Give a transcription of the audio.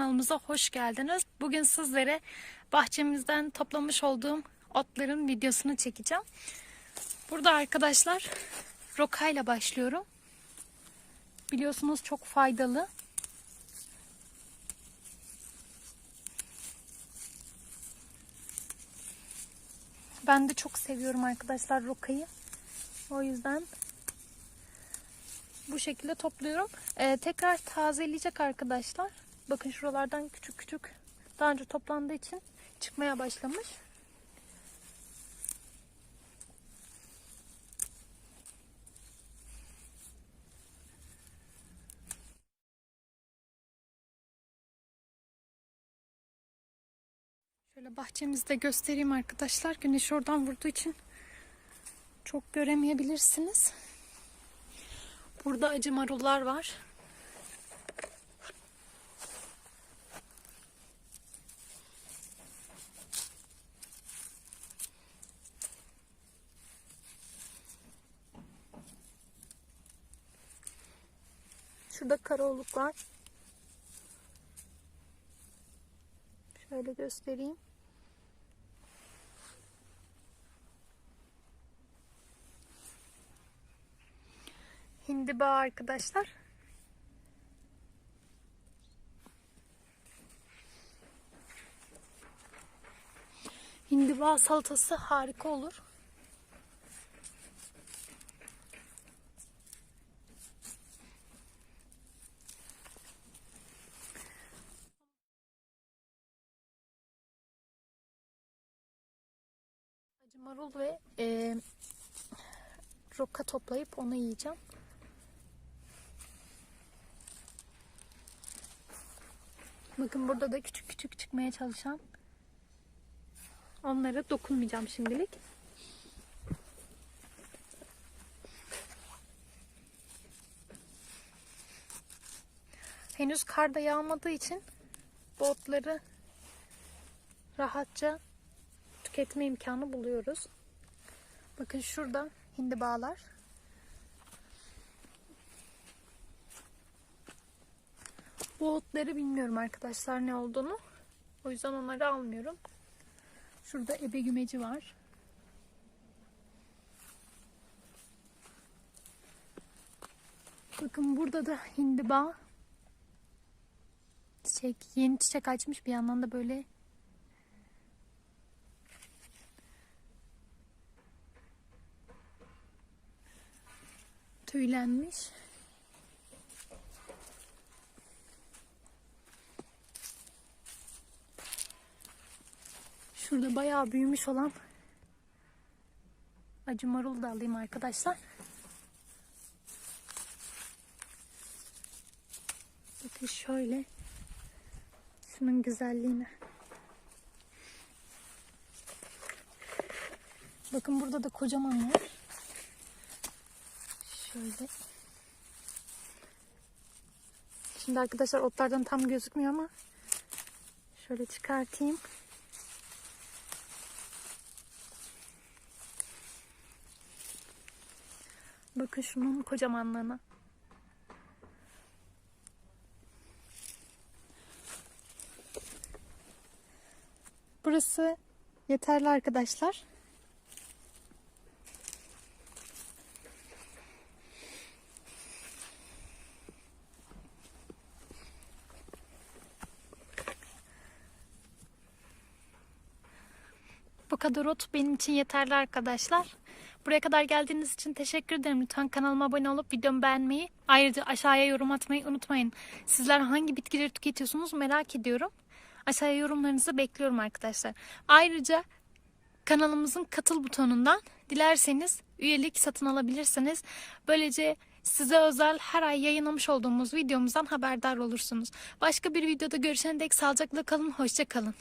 kanalımıza hoş geldiniz. Bugün sizlere bahçemizden toplamış olduğum otların videosunu çekeceğim. Burada arkadaşlar rokayla başlıyorum. Biliyorsunuz çok faydalı. Ben de çok seviyorum arkadaşlar rokayı. O yüzden bu şekilde topluyorum. Ee, tekrar tazeleyecek arkadaşlar. Bakın şuralardan küçük küçük daha önce toplandığı için çıkmaya başlamış. Şöyle bahçemizde göstereyim arkadaşlar. Güneş oradan vurduğu için çok göremeyebilirsiniz. Burada acı marullar var. Şurada karaoluk var. Şöyle göstereyim. Hindiba arkadaşlar. Hindiba salatası harika olur. Marul ve e, roka toplayıp onu yiyeceğim. Bakın burada da küçük küçük çıkmaya çalışan. Onlara dokunmayacağım şimdilik. Henüz kar da yağmadığı için bu otları rahatça tüketme imkanı buluyoruz. Bakın şurada hindibalar. Bu otları bilmiyorum arkadaşlar ne olduğunu. O yüzden onları almıyorum. Şurada ebe gümeci var. Bakın burada da hindiba. Çiçek, yeni çiçek açmış bir yandan da böyle tüylenmiş. Şurada bayağı büyümüş olan acı marul da alayım arkadaşlar. Bakın şöyle şunun güzelliğine. Bakın burada da kocaman var. Şöyle. Şimdi arkadaşlar otlardan tam gözükmüyor ama şöyle çıkartayım. Bakın şunun kocamanlığına. Burası yeterli arkadaşlar. Kadar ot benim için yeterli arkadaşlar. Buraya kadar geldiğiniz için teşekkür ederim. Lütfen kanalıma abone olup videomu beğenmeyi, ayrıca aşağıya yorum atmayı unutmayın. Sizler hangi bitkileri tüketiyorsunuz merak ediyorum. Aşağıya yorumlarınızı bekliyorum arkadaşlar. Ayrıca kanalımızın katıl butonundan dilerseniz üyelik satın alabilirsiniz. Böylece size özel her ay yayınlamış olduğumuz videomuzdan haberdar olursunuz. Başka bir videoda görüşene dek sağlıcakla kalın, hoşça kalın.